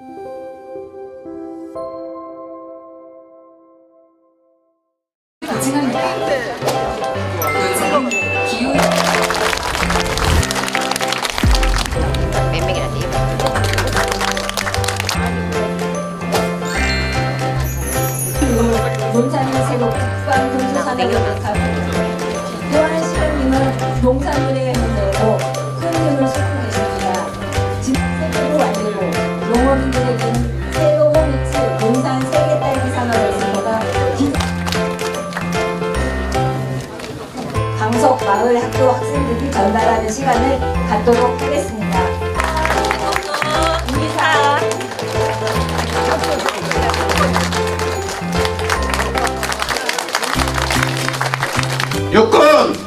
몇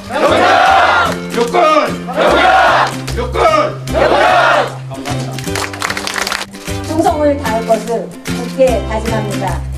여권! 여권! 여권! 여권! 충성을 다할 것을 굳게 다짐합니다.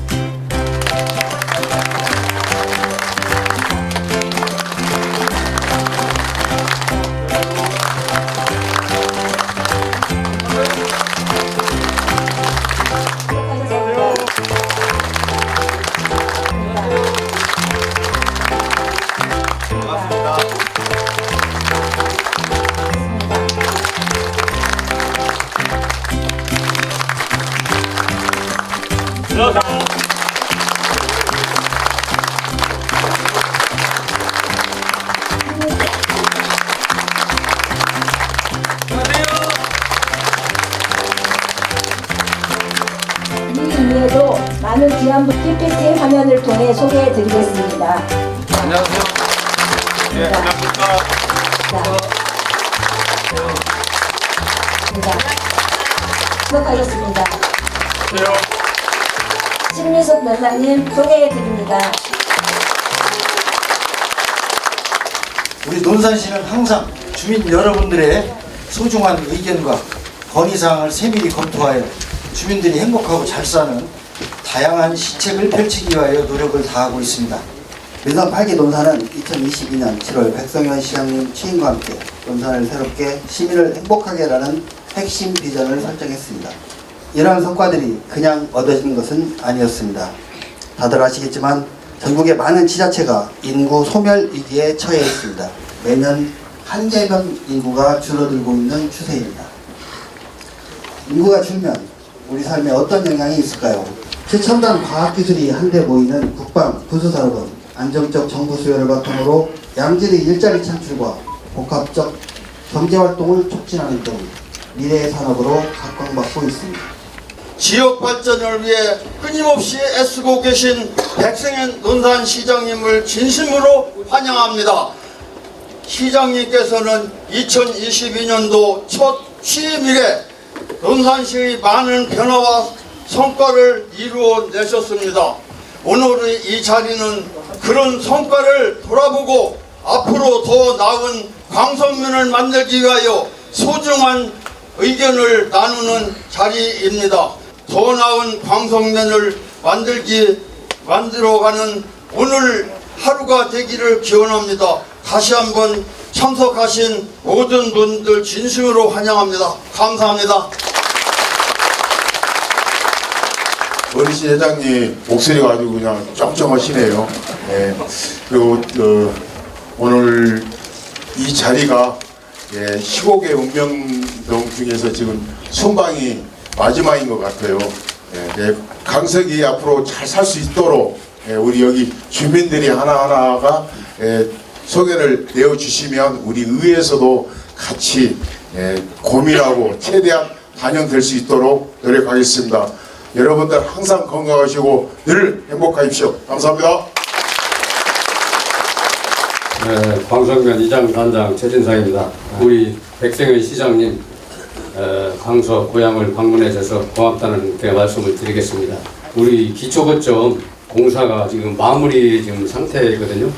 많은 귀한 PPT 화면을 통해 소개해 드리겠습니다. 안녕하세요. 예, 안녕하십니까. 수고하셨습니다. 안녕하세요. 신미숙 변사님 소개해 드립니다. 우리 논산시는 항상 주민 여러분들의 소중한 의견과 건의사항을 세밀히 검토하여 주민들이 행복하고 잘 사는 다양한 시책을 펼치기 위하여 노력을 다하고 있습니다. 민선 8기 논산은 2022년 7월 백성현 시장님 취임과 함께 논산을 새롭게 시민을 행복하게 라는 핵심 비전을 설정했습니다. 이러한 성과들이 그냥 얻어진 것은 아니었습니다. 다들 아시겠지만 전국의 많은 지자체가 인구 소멸 위기에 처해 있습니다. 매년 한 개명 인구가 줄어들고 있는 추세입니다. 인구가 줄면 우리 삶에 어떤 영향이 있을까요? 최첨단 과학기술이 한데 모이는 국방, 군수산업은 안정적 정부 수요를 바탕으로 양질의 일자리 창출과 복합적 경제활동을 촉진하는 등 미래의 산업으로 각광받고 있습니다. 지역 발전을 위해 끊임없이 애쓰고 계신 백승현 논산 시장님을 진심으로 환영합니다. 시장님께서는 2022년도 첫 취임 이래 논산시의 많은 변화와 성과를 이루어 내셨습니다. 오늘의 이 자리는 그런 성과를 돌아보고 앞으로 더 나은 광성면을 만들기 위하여 소중한 의견을 나누는 자리입니다. 더 나은 광성면을 만들기 만들어가는 오늘 하루가 되기를 기원합니다. 다시 한번 참석하신 모든 분들 진심으로 환영합니다. 감사합니다. 어르신 회장님 목소리가 아주 그냥 쩡쩡하시네요. 예. 그리고 그 오늘 이 자리가 예, 15개 운명동 중에서 지금 순방이 마지막인 것 같아요. 예, 예, 강석이 앞으로 잘 살 수 있도록 예, 우리 여기 주민들이 하나하나가 예, 소개를 내어주시면 우리 의회에서도 같이 예, 고민하고 최대한 반영될 수 있도록 노력하겠습니다. 여러분들 항상 건강하시고 늘 행복하십시오. 감사합니다. 네, 광성면 이장 단장 최진상입니다. 우리 백승현 시장님 에, 강서 고향을 방문해 주셔서 고맙다는 그 말씀을 드리겠습니다. 우리 기초거점 공사가 지금 마무리 지금 상태거든요.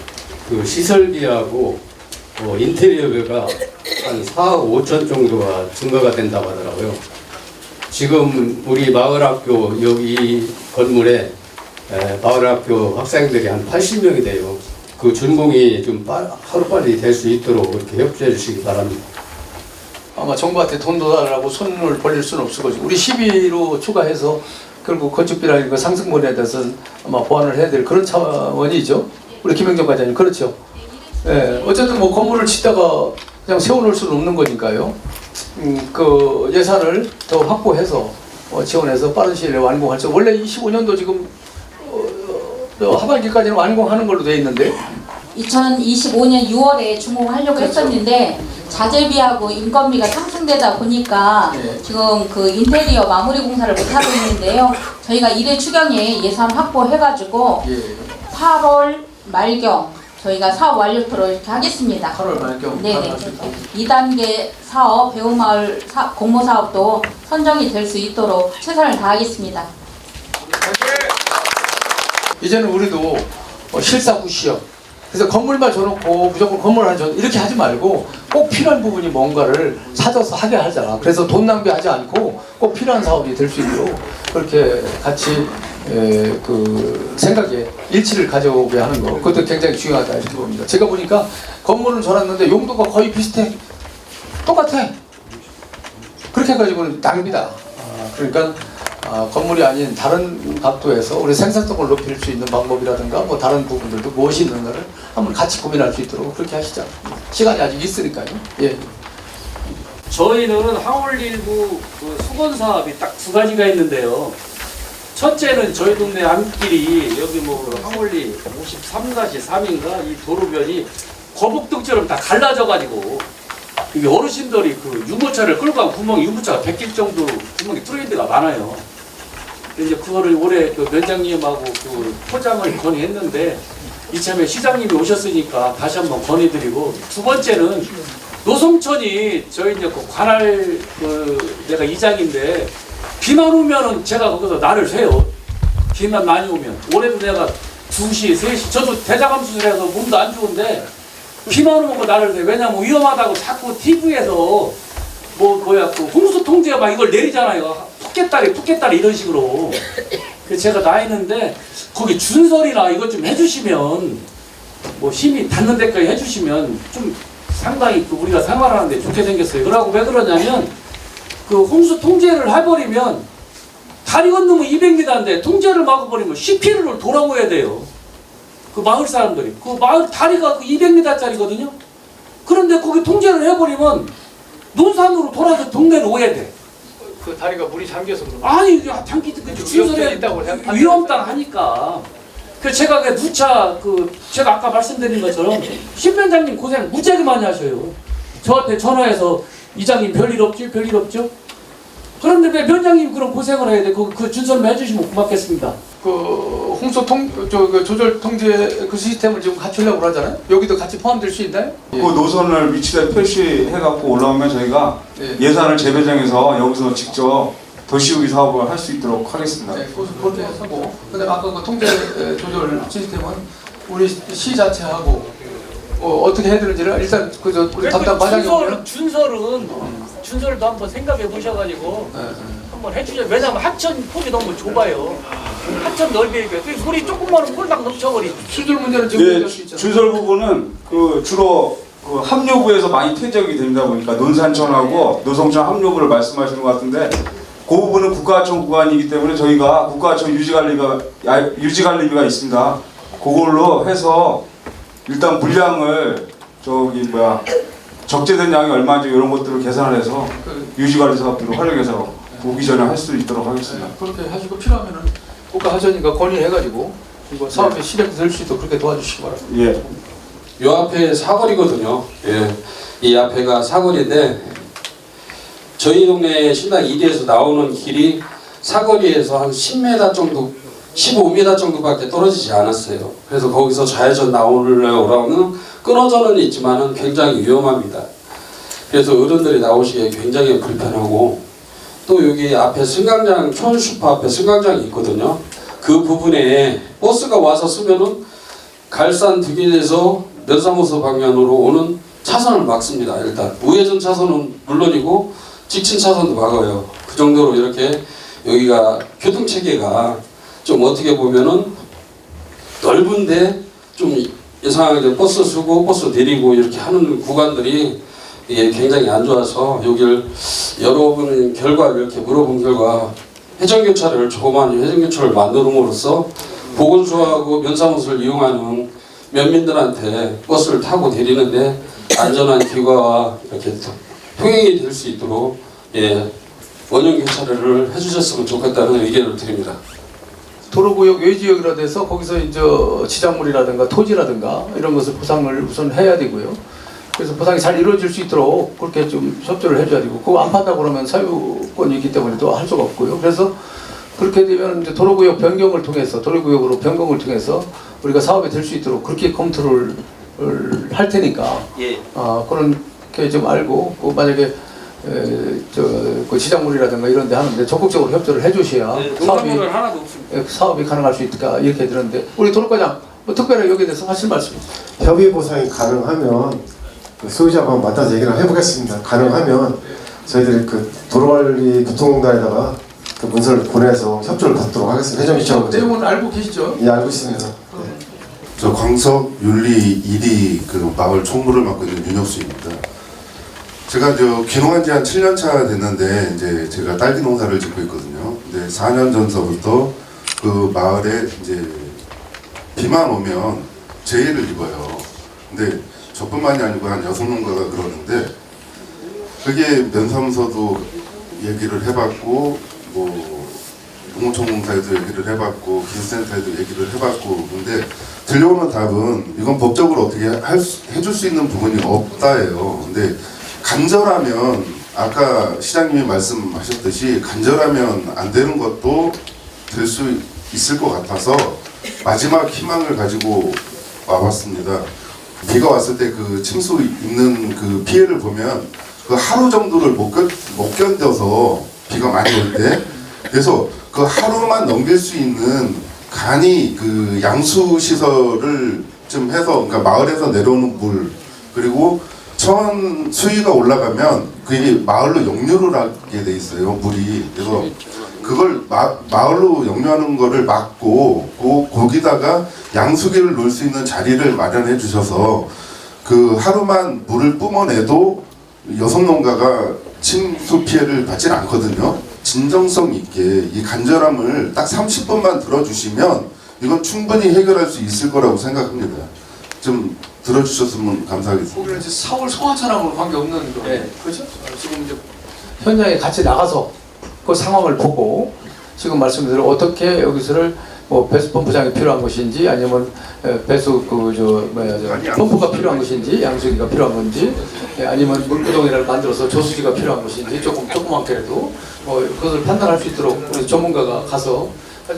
그 시설비하고 어, 인테리어비가 한 4억 5천 정도가 증가가 된다고 하더라고요. 지금 우리 마을학교 여기 건물에 에, 마을학교 학생들이 한 80명이 돼요. 그 준공이 좀 빠, 하루빨리 될 수 있도록 그렇게 협조해 주시기 바랍니다. 아마 정부한테 돈 도달하고 손을 벌릴 수는 없을 것이고 우리 12로 추가해서 결국 건축비라는 상승분에 대해서는 아마 보완을 해야 될 그런 차원이죠. 우리 김영정 과장님 그렇죠. 예, 어쨌든 뭐 건물을 짓다가 그냥 세워놓을 수는 없는 거니까요. 음, 그 예산을 더 확보해서 어, 지원해서 빠른 시일 내에 완공할 수. 원래 25년도 지금 어, 어, 하반기까지는 완공하는 걸로 돼 있는데 2025년 6월에 준공하려고 했었는데 자재비하고 인건비가 상승되다 보니까 네. 지금 그 인테리어 마무리 공사를 못 하고 있는데요. 저희가 일회 추경에 예산 확보해가지고 예, 8월 말경 저희가 사업 완료토록 이렇게 하겠습니다. 8월 말경 네네. 2단계 사업 배우마을 사, 공모 사업도 선정이 될 수 있도록 최선을 다하겠습니다. 이제는 우리도 어, 실사구시요. 그래서 건물만 줘놓고 무조건 건물 하나 줘 이렇게 하지 말고 꼭 필요한 부분이 뭔가를 찾아서 하게 하자. 그래서 돈 낭비하지 않고 꼭 필요한 사업이 될 수 있도록 그렇게 같이 에, 그 생각에 일치를 가져오게 하는 거 그것도 굉장히 중요하다 이렇게 봅니다. 제가 보니까 건물은 줘놨는데 용도가 거의 비슷해. 똑같아. 그렇게 해가지고는 낭비다. 아, 그러니까 아, 건물이 아닌 다른 각도에서 우리 생산성을 높일 수 있는 방법이라든가 뭐 다른 부분들도 무엇이 있는가를 한번 같이 고민할 수 있도록 그렇게 하시자. 시간이 아직 있으니까요. 예. 저희는 하울일구 그 수건 사업이 딱 두 가지가 있는데요. 첫째는 저희 동네 안길이 여기 뭐 하울리 53-3인가 이 도로변이 거북등처럼 다 갈라져가지고 이게 어르신들이 그 유모차를 끌고 가면 구멍이 유모차가 100길 정도 구멍이 뚫린 데가 많아요. 이제 그거를 올해 그 면장님하고 그 포장을 건의했는데 이참에 시장님이 오셨으니까 다시 한번 건의드리고 두 번째는 노송천이 저희 이제 그 관할 그 내가 이장인데 비만 오면은 제가 거기서 날을 새요. 비만 많이 오면 올해도 내가 2시, 3시 저도 대장암 수술해서 몸도 안 좋은데 비만 오면 그 날을 새. 왜냐면 위험하다고 자꾸 TV에서 뭐 뭐야 그 홍수 통제 막 이걸 내리잖아요. 푸켓다리 푸켓다리 이런 식으로. 그래서 제가 나 있는데 거기 준설이나 이것 좀 해주시면 뭐 힘이 닿는 데까지 해주시면 좀 상당히 그 우리가 생활하는데 좋게 생겼어요. 그러고 왜 그러냐면 그 홍수 통제를 해버리면 다리 건너면 200m인데 통제를 막아버리면 10km를 돌아오야 돼요. 그 마을 사람들이 그 마을 다리가 200m짜리거든요. 그런데 거기 통제를 해버리면 논산으로 돌아서 동네로 오야 돼. 그 다리가 물이 잠겨서 그런 아니 장기 그 있다고 생각- 위험당 하니까. 그 제가 그 누차 그 제가 아까 말씀드린 것처럼 신변장님 고생 무지하게 많이 하셔요. 저한테 전화해서 이장님 별일 없지 별일 없죠. 그런데 왜 면장님 그런 고생을 해야 돼? 그, 그 준설만 해주시면 고맙겠습니다. 그 홍수 통 저 그 조절 통제 그 시스템을 지금 갖추려고 하잖아요. 여기도 같이 포함될 수 있나요? 그 노선을 위치에 표시해갖고 올라오면 저희가 예. 예산을 재배정해서 여기서 직접 도시우기 사업을 할 수 있도록 하겠습니다. 네, 그것을 그렇게 하고 그다음에 아까 그 통제 에, 조절 시스템은 우리 시 자체하고 어, 어떻게 해야 되는지를 일단 그저 우리 담당 과장이 오면 준설, 준설은 준설도 한번 생각해 보셔가지고 네, 네. 한번 해주죠. 왜냐면 하천 폭이 너무 좁아요. 하천 넓이니까 그 소리 조금만 홀딱 넘쳐버리. 수줄 문제는 지금 예, 해결할 수 있잖아요. 준설 부분은 그 주로 그 합류부에서 많이 퇴적이 됩니다 보니까 논산천하고 노성천 합류부를 말씀하시는 것 같은데 그 부분은 국가하천 구간이기 때문에 저희가 국가하천 유지관리가 야- 유지관리비가 있습니다. 그걸로 해서 일단 물량을 저기 뭐야 적재된 양이 얼마인지 이런 것들을 계산을 해서 그, 유지관리 사업들을 활용해서 오기 전에 할 수 있도록 하겠습니다. 네, 그렇게 하시고 필요하면은 국가하전인가 건의해가지고 이거 사업에 실행될 수 있도록 그렇게 도와주시기 바랍니다. 예. 요 앞에 사거리거든요. 예. 이 앞에가 사거리인데 저희 동네 신당 2리에서 나오는 길이 사거리에서 한 10m 정도, 15m 정도밖에 떨어지지 않았어요. 그래서 거기서 좌회전 나오려면 끊어져는 있지만은 굉장히 위험합니다. 그래서 어른들이 나오시기에 굉장히 불편하고 또 여기 앞에 승강장 촌슈퍼 앞에 승강장이 있거든요. 그 부분에 버스가 와서 쓰면은 갈산 득인에서 면사무소 방면으로 오는 차선을 막습니다. 일단 우회전 차선은 물론이고 직진 차선도 막아요. 그 정도로 이렇게 여기가 교통 체계가 좀 어떻게 보면은 넓은데 좀 이상하게 버스 쓰고 버스 내리고 이렇게 하는 구간들이 이게 굉장히 안 좋아서 여기를 여러분 결과를 이렇게 물어본 결과 회전교차를 조그마한 회전교차를 만들음으로써 보건소하고 면사무소를 이용하는 면민들한테 버스를 타고 내리는데 안전한 귀가와 이렇게 통행이 될 수 있도록 예, 원형 교차를 해주셨으면 좋겠다는 의견을 드립니다. 도로구역 외지역이라 돼서 거기서 이제 지작물이라든가 토지라든가 이런 것을 보상을 우선 해야 되고요. 그래서 보상이 잘 이루어질 수 있도록 그렇게 좀 협조를 해줘야 되고 그거 안 판다 그러면 사유권이 있기 때문에 또 할 수가 없고요. 그래서 그렇게 되면 이제 도로구역 변경을 통해서 도로구역으로 변경을 통해서 우리가 사업이 될 수 있도록 그렇게 검토를 할 테니까 예. 아 그런 게 좀 알고 그 만약에 에, 저그 시작물이라든가 이런 데 하는데 적극적으로 협조를 해주셔야 네, 사업이 하나도 없습니다. 예, 사업이 가능할 수 있을까 이렇게 들었는데 우리 도로과장 뭐 특별히 여기에 대해서 하실 말씀 협의 보상이 가능하면 그 소유자와 만나서 얘기를 해보겠습니다. 가능하면 저희들이 그 도로관리 교통공단에다가 그 문서를 보내서 협조를 받도록 하겠습니다. 회전기차로. 내용은 알고 계시죠? 예, 알고 있습니다. 저 광석 윤리 1위 그 마을 총무를 맡고 있는 윤혁수입니다. 제가 저 귀농한 지 한 7년 차 됐는데 이제 제가 딸기 농사를 짓고 있거든요. 근데 4년 전서부터 그 마을에 이제 비만 오면 재해를 입어요. 근데 저뿐만이 아니고 한 여섯 농가가 그러는데 그게 면사무소도 얘기를 해봤고 뭐 농어촌공사에도 얘기를 해봤고 기술센터에도 얘기를 해봤고 근데 들려오는 답은 이건 법적으로 어떻게 할 수, 해줄 수 있는 부분이 없다예요. 근데 간절하면 아까 시장님이 말씀하셨듯이 간절하면 안 되는 것도 될 수 있을 것 같아서 마지막 희망을 가지고 와봤습니다. 비가 왔을 때 그 침수 입는 그 피해를 보면 그 하루 정도를 못, 견, 못 견뎌서 비가 많이 올 때 그래서 그 하루만 넘길 수 있는 간이 그 양수 시설을 좀 해서 그러니까 마을에서 내려오는 물 그리고 천 수위가 올라가면 그게 마을로 역류를 하게 돼 있어요 물이 그래서 그걸 마, 마을로 역류하는 거를 막고 그 거기다가 양수기를 놓을 수 있는 자리를 마련해 주셔서 그 하루만 물을 뿜어내도 여성 농가가 침수 피해를 받진 않거든요. 진정성 있게 이 간절함을 딱 30분만 들어주시면 이건 충분히 해결할 수 있을 거라고 생각합니다. 좀 들어주셨으면 감사하겠습니다. 거기는 이제 서울 송화천하고는 관계없는 거 그렇죠? 어, 지금 이제 현장에 같이 나가서 그 상황을 보고 지금 말씀드린 어떻게 여기서를 뭐 배수 펌프장이 필요한 것인지 아니면 에, 배수 그저 뭐야 저 펌프가 필요한 것인지 양수기가 필요한 건지 예, 아니면 물구덩이를 만들어서 조수기가 필요한 것인지 조금 조그맣게라도 뭐 그것을 판단할 수 있도록 우리 전문가가 가서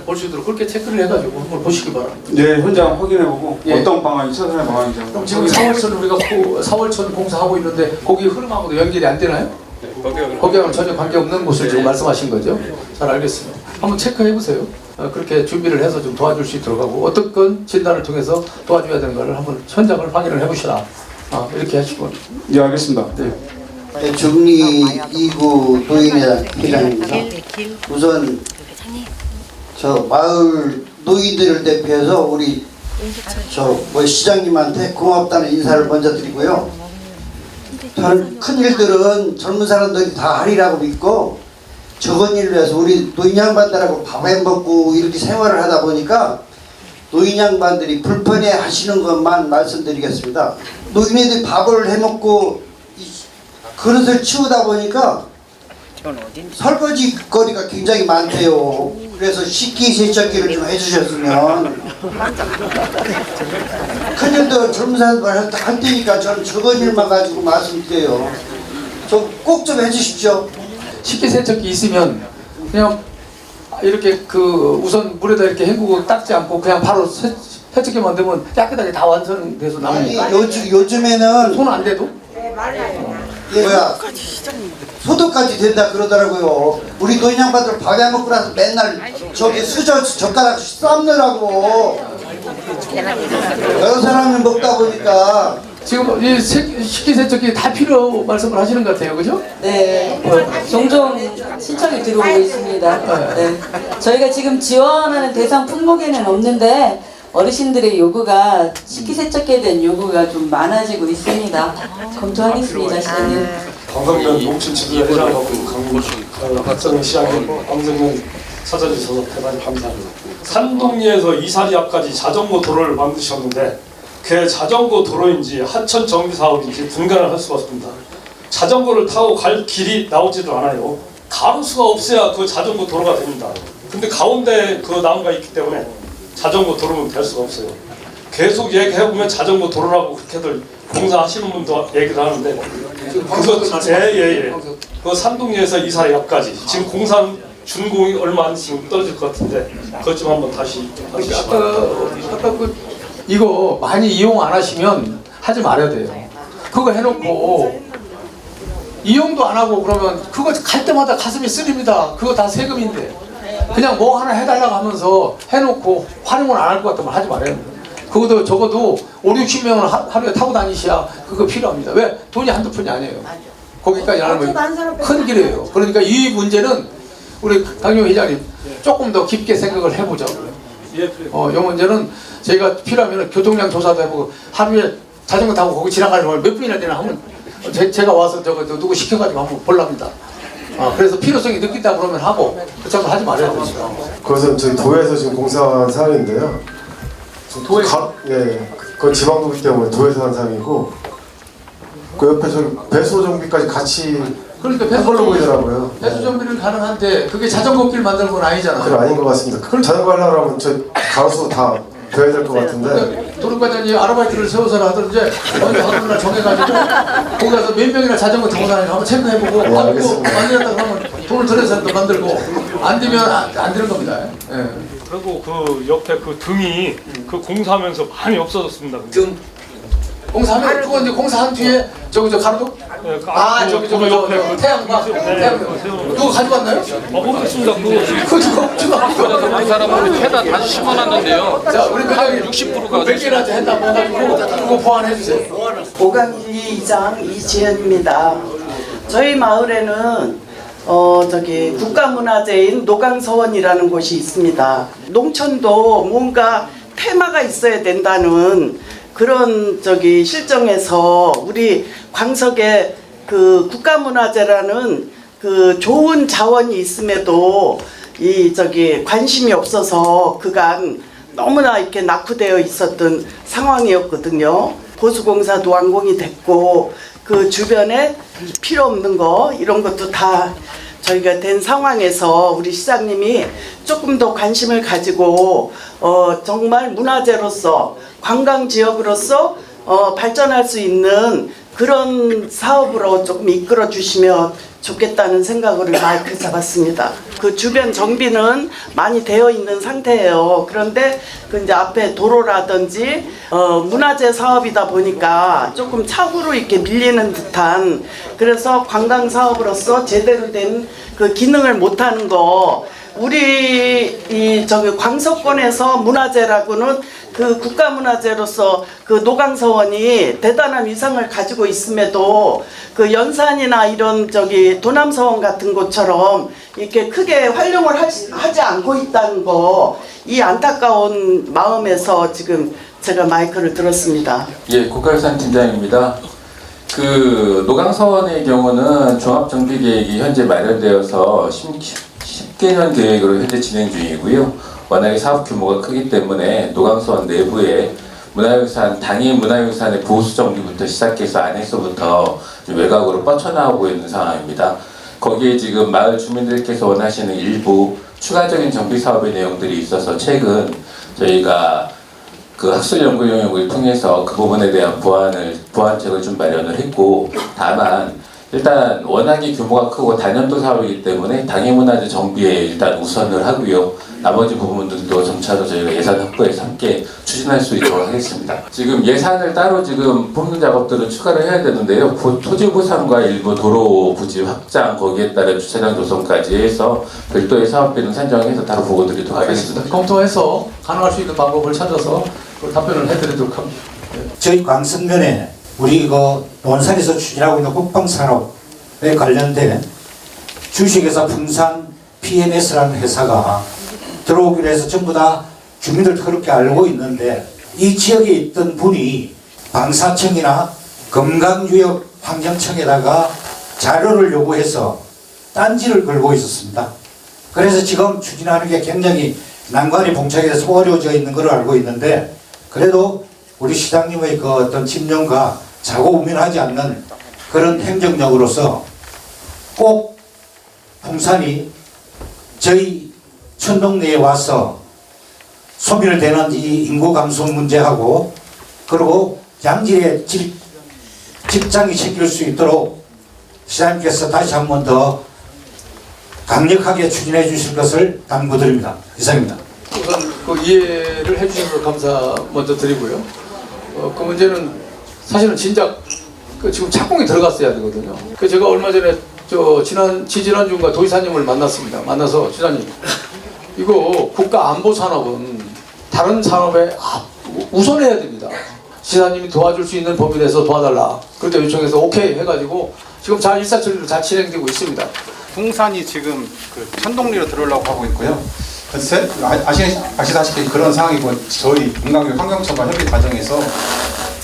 볼 수 있도록 그렇게 체크를 해가지고 한번 보시기 바랍니다. 네, 현장 확인해보고 예. 어떤 방안이 최선의 방안인지 한번 그럼 지금 4월천 우리가 고- 4월천 공사하고 있는데 거기 흐름하고도 연결이 안 되나요? 거기하고는 전혀 관계없는 곳을 지금 말씀하신 거죠? 잘 알겠습니다. 한번 체크해 보세요. 어, 그렇게 준비를 해서 좀 도와줄 수 있도록 하고 어떤 건 진단을 통해서 도와줘야 되는 거를 한번 현장을 확인을 해보시라. 아, 이렇게 하시고. 예, 알겠습니다. 네. 네, 중리 2구 노인회장 회장입니다. 우선 저 마을 노인들을 대표해서 우리 저 뭐 시장님한테 고맙다는 인사를 먼저 드리고요. 저는 큰 일들은 젊은 사람들이 다 하리라고 믿고 적은 일로 해서 우리 노인 양반들하고 밥해 먹고 이렇게 생활을 하다 보니까 노인 양반들이 불편해 하시는 것만 말씀드리겠습니다. 노인애들이 밥을 해 먹고 그릇을 치우다 보니까 설거지 거리가 굉장히 많대요. 그래서 식기 세척기를 좀 해주셨으면 큰일도 젊은 사람들 할, 할 테니까 저는 적은 일만 가지고 말씀드려요. 좀 꼭 좀 해주십시오. 식기 세척기 있으면 그냥 이렇게 그 우선 물에다 이렇게 헹구고 닦지 않고 그냥 바로 세, 세척기만 되면 깨끗하게 다 완성돼서 나오니까 요즘 요즘에는 손 안 대도 예, 뭐야? 소독까지 된다 그러더라고요. 우리 노인 양반들 밥해 먹고 나서 맨날 저기 수저 젓가락 삶느라고. 여러 사람이 먹다 보니까. 지금 이 세- 식기세척기 다 필요 말씀을 하시는 것 같아요, 그죠? 네, 종종 신청이 들어오고 있습니다. 네. 저희가 지금 지원하는 대상 품목에는 없는데 어르신들의 요구가 식기세척에 대한 요구가 좀 많아지고 있습니다. 검토하겠습니다, 시장님. 광성면 농촌 지도회장 강국 박정희 시장님, 광성면 찾아주셔서 대단히 감사합니다. 산동리에서 이사리 앞까지 자전거 도로를 만드셨는데 그 자전거 도로인지 하천 정비 사업인지 분간을 할 수가 없습니다. 자전거를 타고 갈 길이 나오지도 않아요. 가로수가 없어야 그 자전거 도로가 됩니다. 근데 가운데 그 나무가 있기 때문에 자전거 도로는 될 수가 없어요. 계속 얘기해보면 자전거 도로라고 그렇게들 공사하시는 분도 얘기를 하는데 그거 예예예 그 산동리에서 이사리 앞까지 지금 공사는 준공이 얼마 안 지금 떨어질 것 같은데 그것 좀 한번 다시 그러니까 아까 아까 그 이거 많이 이용 안 하시면 하지 말아야 돼요. 그거 해놓고 이용도 안 하고 그러면 그거 갈 때마다 가슴이 쓰립니다. 그거 다 세금인데 그냥 뭐 하나 해달라고 하면서 해놓고 활용을 안 할 것 같으면 하지 말아야 돼요. 그것도 적어도 5, 60명을 하루에 타고 다니셔야 그거 필요합니다. 왜? 돈이 한두 푼이 아니에요. 거기까지 하면 큰 길이에요. 그러니까 이 문제는 우리 강용 회장님 조금 더 깊게 생각을 해보자고요. 어, 이 문제는 저희가 필요하면 교통량 조사도 해보고 하루에 자전거 타고 거기 지나가는 걸몇 분이나 되나 하면 제, 제가 와서 저거 저 누구 시켜가지고 한번 볼랍니다. 어, 그래서 필요성이 느낀다 그러면 하고 그렇다고 하지 말아야 되죠. 그것은 저희 도에서 지금 공사한 사항인데요. 도에? 가, 예, 그건 지방도기 때문에 도에서 한 사항이고 그 옆에 저기 배수 정비까지 같이 그러니까 한 걸로 보이더라고요. 배수 정비는 가능한데 그게 자전거 길 만드는 건 아니잖아요. 그건 아닌 것 같습니다. 그럼 자전거 하려고 하면 저 가로수 다 줘야 될 것 같은데 도로과장이 아르바이트를 세워서 하든지 언제 하는 날 정해가지고 거기 가서 몇 명이나 자전거 타고 다니는 거 한번 체크해보고 네, 아, 이거 알겠습니다. 만들었다 그러면 돈을 들여서 또 만들고 안 되면 안, 안 되는 겁니다. 예. 그리고 그 옆에 그 등이 그 공사하면서 많이 없어졌습니다. 등 공사하면 그거 이제 공사한 뒤에 저기 저 가로등 아 저기 저기 저 태양광 태양광 누구 가져갔나요? 아 모르겠습니다. 그거 그거 지금 지금 그 사람은 캐다 다시 심어놨는데요. 자 우리 회장님 60%가 몇 개나 했나 해가지고 그거 보완해 주세요. 보강리 이장 이지연입니다. 저희 마을에는 어 저기 국가문화재인 노강서원이라는 곳이 있습니다. 농촌도 뭔가 테마가 있어야 된다는 그런 저기 실정에서 우리 광석에 그 국가문화재라는 그 좋은 자원이 있음에도 이 저기 관심이 없어서 그간 너무나 이렇게 낙후되어 있었던 상황이었거든요. 보수공사도 완공이 됐고 그 주변에 필요 없는 거 이런 것도 다 저희가 된 상황에서 우리 시장님이 조금 더 관심을 가지고 어 정말 문화재로서 관광 지역으로서 어 발전할 수 있는 그런 사업으로 조금 이끌어 주시면 좋겠다는 생각을 마이크 잡았습니다. 그 주변 정비는 많이 되어 있는 상태예요. 그런데 그 이제 앞에 도로라든지 어 문화재 사업이다 보니까 조금 차후로 이렇게 밀리는 듯한 그래서 관광 사업으로서 제대로 된 그 기능을 못 하는 거 우리 이 저기 광석권에서 문화재라고는 그 국가문화재로서 그 노강서원이 대단한 위상을 가지고 있음에도 그 연산이나 이런 저기 도남서원 같은 곳처럼 이렇게 크게 활용을 하지, 하지 않고 있다는 거 이 안타까운 마음에서 지금 제가 마이크를 들었습니다. 예, 국가유산 팀장입니다. 그 노강서원의 경우는 종합정비계획이 현재 마련되어서 10, 개년 계획으로 현재 진행 중이고요. 워낙에 사업 규모가 크기 때문에 노강서원 내부에 문화유산 당일 문화유산의 보수 정비부터 시작해서 안에서부터 좀 외곽으로 뻗쳐나오고 있는 상황입니다. 거기에 지금 마을 주민들께서 원하시는 일부 추가적인 정비 사업의 내용들이 있어서 최근 저희가 그 학술 연구 영역을 통해서 그 부분에 대한 보완을 보완책을 좀 마련을 했고 다만 일단 워낙에 규모가 크고 단연도 사업이기 때문에 당해 문화재 정비에 일단 우선을 하고요. 나머지 부분들도 점차로 저희가 예산 확보해서 함께 추진할 수 있도록 하겠습니다. 지금 예산을 따로 지금 뽑는 작업들을 추가를 해야 되는데요. 고- 토지 보상과 일부 도로 부지 확장 거기에 따른 주차장 조성까지 해서 별도의 사업비는 산정해서 따로 보고 드리도록 하겠습니다. 검토해서 가능할 수 있는 방법을 찾아서 그 답변을 해드리도록 합니다. 저희 광성면에 우리 그 논산에서 추진하고 있는 국방산업에 관련된 주식회사 풍산 PNS라는 회사가 들어오기로 해서 전부 다 주민들도 그렇게 알고 있는데 이 지역에 있던 분이 방사청이나 금강유역 환경청에다가 자료를 요구해서 딴지를 걸고 있었습니다. 그래서 지금 추진하는 게 굉장히 난관이 봉착이 돼서 어려워져 있는 걸 알고 있는데 그래도 우리 시장님의 그 어떤 집념과 자고 우면하지 않는 그런 행정력으로서 꼭 풍산이 저희 천동네에 와서 소비를 되는 이 인구 감소 문제하고 그리고 양질의 집, 직장이 생길 수 있도록 시장님께서 다시 한 번 더 강력하게 추진해 주실 것을 당부드립니다. 이상입니다. 우선 그 이해를 해주셔서 감사 먼저 드리고요. 어, 그 문제는 사실은 진작 그 지금 착공이 들어갔어야 되거든요. 그 제가 얼마 전에 저 지난 지지난 주인가 도지사님을 만났습니다. 만나서 지사님 이거 국가 안보 산업은 다른 산업에 앞- 우선해야 됩니다. 지사님이 도와줄 수 있는 범위 내에서 도와달라. 그렇게 요청해서 오케이 해가지고 지금 잘 일사천리로 잘 진행되고 있습니다. 풍산이 지금 그 천동리로 들어오려고 하고 있고요. 그래서 아- 아시, 아시다시피 그런 상황이고 저희 금강교 환경청과 협의 과정에서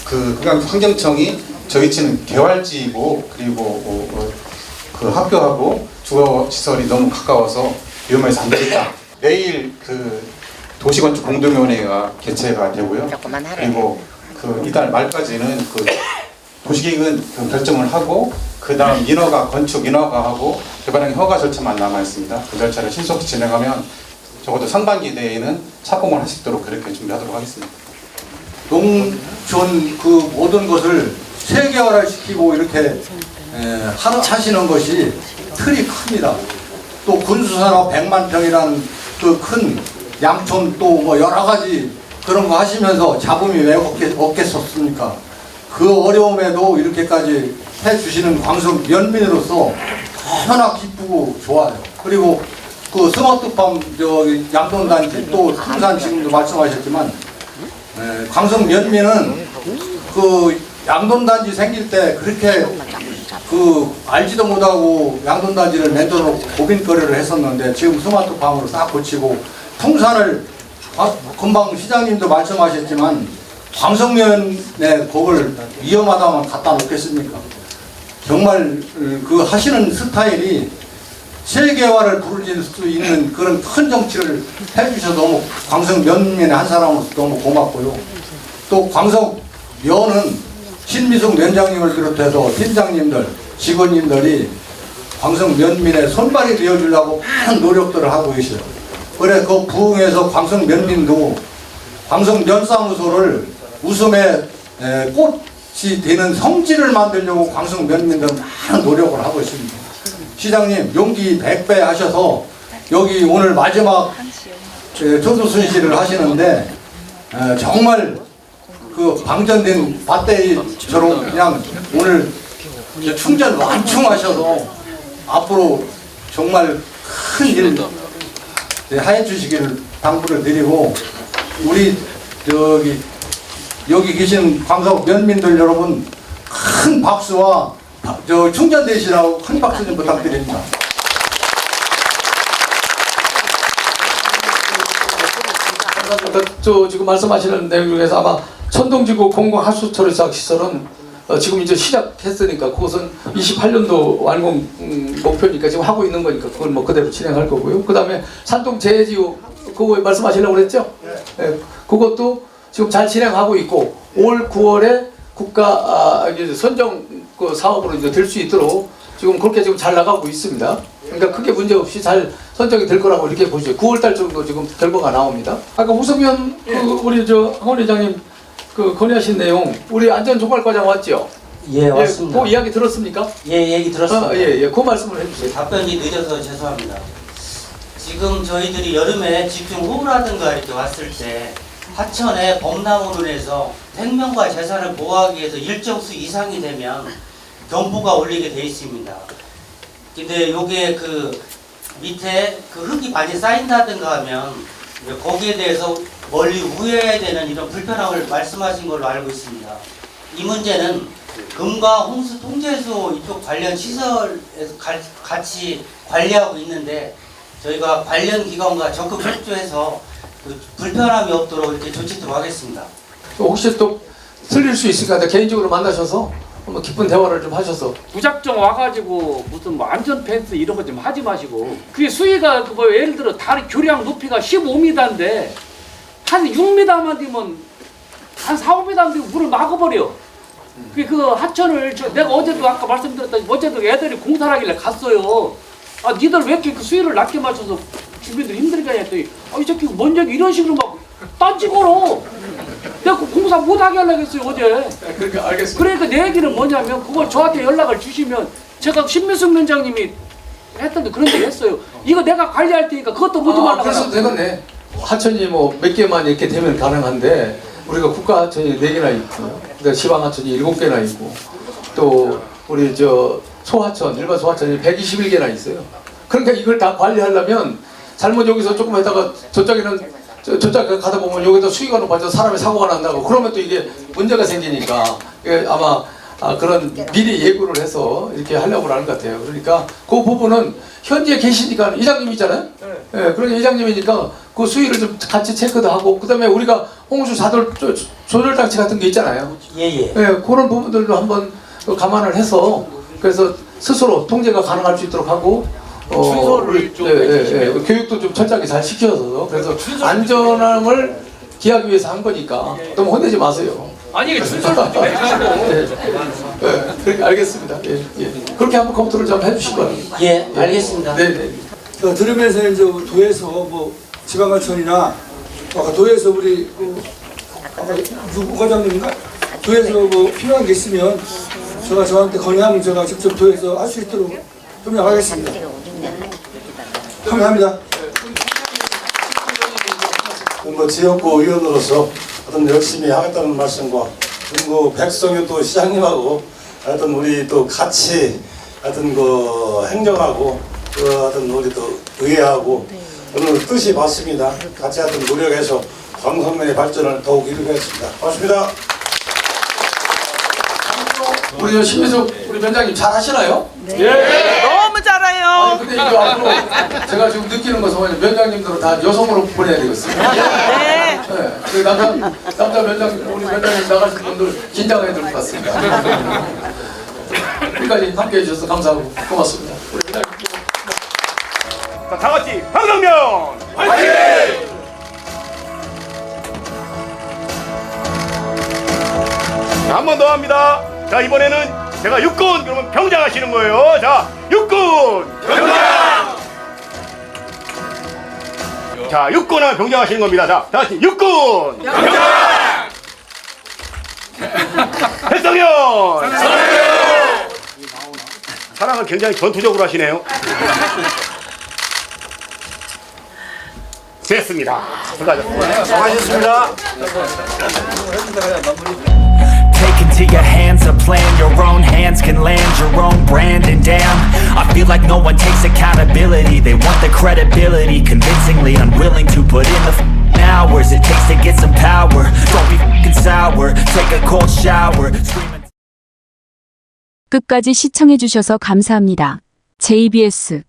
그 금강교 환경청이 저희 치는 개활지이고 그리고 어, 어, 그 학교하고 주거 시설이 너무 가까워서 위험해서 안 되겠다. 내일 그 도시건축 공동위원회가 개최가 되고요. 그리고 그 이달 말까지는 그 도시계획은 그 결정을 하고 그 다음 인허가 건축 인허가 하고 개발행 허가 절차만 남아 있습니다. 그 절차를 신속히 진행하면 적어도 상반기 내에는 착공을 할 수 있도록 그렇게 준비하도록 하겠습니다. 농촌 그 모든 것을 세계화를 시키고 이렇게 에, 하, 하시는 것이 틀이 큽니다. 또 군수산업 100만 평이라는 그큰 양촌 또 뭐 여러 가지 그런 거 하시면서 자금이 왜 없겠, 없겠었습니까? 그 어려움에도 이렇게까지 해주시는 광성 면민으로서 너무나 기쁘고 좋아요. 그리고 그 스마트팜 저기 양돈단지 또 풍산 지금도 말씀하셨지만 에, 광성 면민은 그 양돈단지 생길 때 그렇게 그 알지도 못하고 양돈단지를 놓고 고민거리를 했었는데 지금 스마트팜으로 싹 고치고 풍산을 아, 금방 시장님도 말씀하셨지만 광성면에 곡을 위험하다면 갖다 놓겠습니까? 정말 그 하시는 스타일이 세계화를 부르질 수 있는 그런 큰 정치를 해주셔서 너무 광성 면민의 한 사람으로서 너무 고맙고요. 또 광성 면은 신미숙 면장님을 비롯해서 팀장님들, 직원님들이 광성 면민의 손발이 되어주려고 많은 노력들을 하고 계셔요. 그래 그 부흥해서 광성 면민도 광성 면사무소를 웃음의 에, 꽃이 되는 성지를 만들려고 광성 면민들 많은 노력을 하고 있습니다. 시장님 용기 100배 하셔서 여기 오늘 마지막 순시를 하시는데 에, 정말 그 방전된 배터리처럼 그냥 오늘 충전 완충하셔서 앞으로 정말 큰일 하해 주시기를 당부를 드리고 우리 저기 여기 계신 광석 면민들 여러분 큰 박수와 바- 저 충전되시라고 큰 박수 좀 부탁드립니다. 저 지금 말씀하시는 내용 중에서 아마 천동지구 공공하수처리사 시설은 어, 지금 이제 시작했으니까 그것은 28년도 완공 음, 목표니까 지금 하고 있는 거니까 그걸 뭐 그대로 진행할 거고요. 그 다음에 산동 재해지구 그거 말씀하시려고 그랬죠? 예, 그것도 지금 잘 진행하고 있고 올 9월에 국가 아, 이제 선정 그 사업으로 이제 될 수 있도록 지금 그렇게 지금 잘 나가고 있습니다. 그러니까 크게 문제 없이 잘 선정이 될 거라고 이렇게 보시죠. 9월달 정도 지금 결과가 나옵니다. 아까 우석위원 그 우리 저 황원 회장님 그 건의하신 내용 우리 안전조발과장 왔죠? 예, 왔습니다. 그 이야기 들었습니까? 예, 얘기 들었습니다. 아, 예, 예, 그 말씀을 해주세요. 답변이 늦어서 죄송합니다. 지금 저희들이 여름에 집중 호우라든가 이렇게 왔을 때 하천에 범람으로 인해서 생명과 재산을 보호하기 위해서 일정 수 이상이 되면 경보가 울리게 돼 있습니다. 근데 요게 그 밑에 그 흙이 많이 쌓인다든가 하면 거기에 대해서 멀리 우회해야 되는 이런 불편함을 말씀하신 걸로 알고 있습니다. 이 문제는 금과 홍수 통제소 이쪽 관련 시설에서 가- 같이 관리하고 있는데 저희가 관련 기관과 적극 협조해서 그 불편함이 없도록 이렇게 조치토록 하겠습니다. 혹시 또 틀릴 수 있으니까 개인적으로 만나셔서 한번 깊은 대화를 좀 하셔서 무작정 와가지고 무슨 뭐 안전 펜스 이런 거 좀 하지 마시고 그게 수위가 그뭐 예를 들어 다리 교량 높이가 15m인데 한 6m만 되면 한 4, 5m만 되면 물을 막아버려. 그게 그 하천을 저 내가 어제도 아까 말씀드렸다시피 어제도 애들이 공사를 하길래 갔어요. 아 니들 왜 이렇게 그 수위를 낮게 맞춰서 주민들 힘들게 하냐 했더니 아이 새끼 뭔 얘기 이런 식으로 막 딴지거로 내가 그 공사 못하게 하려고 했어요 어제. 그러니까 알겠습니다. 그러니까 내 얘기는 뭐냐면 그걸 저한테 연락을 주시면 제가 신민숙 위원장님이 했던데 그런 얘기 했어요. 이거 내가 관리할 테니까 그것도 보지 아, 말라고. 그래서 되겠네. 하천이 뭐 몇 개만 이렇게 되면 가능한데 우리가 국가 하천이 네 개나 있고, 그러니까 지방 하천이 일곱 개나 있고, 또 우리 저 소하천 일반 소하천이 121개나 있어요. 그러니까 이걸 다 관리하려면 잘못 여기서 조금 했다가 저쪽에는 저, 저쪽 가다 보면 여기다 수위가 높아져 서 사람이 사고가 난다고 그러면 또 이게 문제가 생기니까 이게 아마 아, 그런 미리 예고를 해서 이렇게 하려고 하는 것 같아요. 그러니까 그 부분은 현재 계시니까 이장님이잖아요. 예, 그러니까 이장님이니까 그 수위를 좀 같이 체크도 하고 그다음에 우리가 홍수 조- 조절 장치 같은 게 있잖아요. 예예. 예, 그런 부분들도 한번 감안을 해서 그래서 스스로 통제가 가능할 수 있도록 하고 어, 준서를 좀 예, 예. 예, 교육도 좀 철저하게 잘 시켜서 그래서 안전함을 기하기 위해서 한 거니까 너무 혼내지 마세요. 아니 이게 준설을 좀 해주시고. 예, 예, 그렇게 알겠습니다. 예, 예. 그렇게 한번 검토를 좀 바랍니다. 예, 알겠습니다. 네, 네. 어, 들으면서 이제 도에서 뭐 지방하천이나 아까 도에서 우리 그 아까 과장님인가 도에서 뭐 필요한 게 있으면 제가 저한테 건의하면 제가 직접 도에서 할 수 있도록 협력하겠습니다. 감사합니다. 뭐 지역구 의원으로서 어떤 열심히 하겠다는 말씀과 그리고 백성유 또 시장님하고 하여튼 우리 또 같이 하여튼 그 행정하고 그 하여튼 우리 또 의회하고 오늘 뜻이 맞습니다. 같이 하여튼 노력해서 광성면의 발전을 더욱 이루겠습니다. 고맙습니다. 우리 저 신민숙 우리 위원장님 잘 하시나요? 너무 잘해요. 아니 근데 이거 앞으로 제가 지금 느끼는 것은 뭐냐면 위원장님들은 다 여성으로 보내야 되겠어요. 네. 그 남자 남자 위원장 우리 위원장님 나가실 분들 긴장해야 될것 같습니다. 여기까지 함께해 주셔서 감사하고 고맙습니다. 자, 다 같이 방성면 화이팅! 한번 더 합니다. 자, 이번에는 제가 육군 그러면 병장 하시는 거예요. 자, 육군 병장. 자, 육군 하면 병장 하시는 겁니다. 자, 다 같이 육군 병장. 해성현 사랑을 굉장히 전투적으로 하시네요. 됐습니다. 수고하셨습니다. 수고하셨습니다. Take into your hands a plan Your own hands can land your own brand And damn, I feel like no one takes accountability They want the credibility Convincingly unwilling to put in the f***ing hours It takes to get some power Don't be f***ing sour Take a cold shower Scream 끝까지 시청해주셔서 감사합니다. JBS